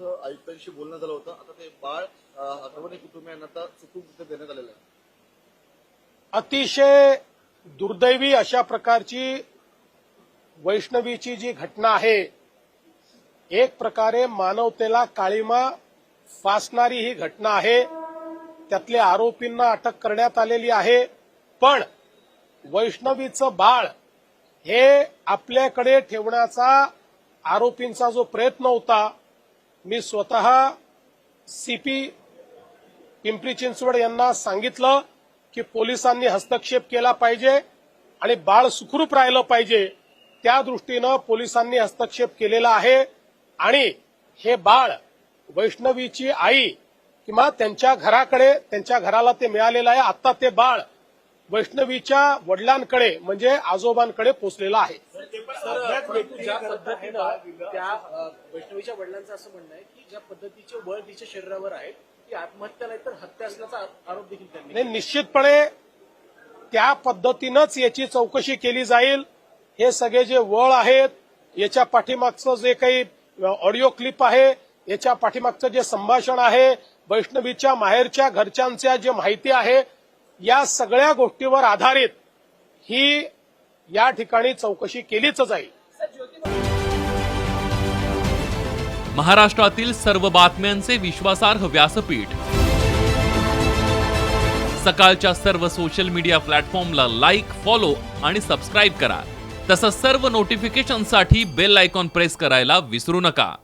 असं आयुक्तांशी बोलणं झालं होतं. आता ते बाळ अं, कुटुंबियांना आता चुकून देण्यात आलेलं आहे. अतिशय दुर्दैवी अशा प्रकारची वैष्णवीची जी घटना आहे एक प्रकारे मानवतेला काळीमा फासणारी ही घटना आहे. त्यातल्या आरोपींना अटक करण्यात आलेली आहे. पण वैष्णवीचं बाळ हे आपल्याकडे ठेवण्याचा आरोपींचा जो प्रयत्न होता मी स्वतः सीपी पिंपरी चिंचवड यांना सांगितलं की पोलिसांनी हस्तक्षेप केला पाहिजे आणि बाळ सुखरूप राहिलं पाहिजे त्या दृष्टीनं पोलिसांनी हस्तक्षेप केलेला आहे. आणि हे बाळ वैष्णवीची आई किंवा त्यांच्या घराकडे त्यांच्या घराला ते मिळालेलं आहे आता ते बाळ वैष्णवीच्या वडिलांकडे म्हणजे आजोबांकडे पोचलेलं आहे. परंतु ज्या पद्धतीनं त्या अ, वैष्णवीच्या वडिलांचं असं म्हणणं आहे की ज्या पद्धतीचे बळ तिच्या शरीरावर आहे ती आत्महत्या नाही तर हत्या असल्याचा आरोप देखील त्यांनी नाही निश्चितपणे त्या पद्धतीनंच याची चौकशी केली जाईल. हे सगळे जे वळ आहेत याच्या पाठीमागचं जे काही ऑडिओ क्लिप आहे याच्या पाठीमागचं जे संभाषण आहे वैष्णवीच्या माहेरच्या घरच्यांच्या जे माहिती आहे या सगळ्या गोष्टीवर आधारित ही या ठिकाणी चौकशी केलीच जाईल. महाराष्ट्रातील सर्व बातम्यांचे विश्वासार्ह व्यासपीठ. सकाळच्या सर्व सोशल मीडिया प्लॅटफॉर्मला लाईक फॉलो आणि सबस्क्राईब करा. तसंच सर्व नोटिफिकेशनसाठी बेल आयकॉन प्रेस करायला विसरू नका.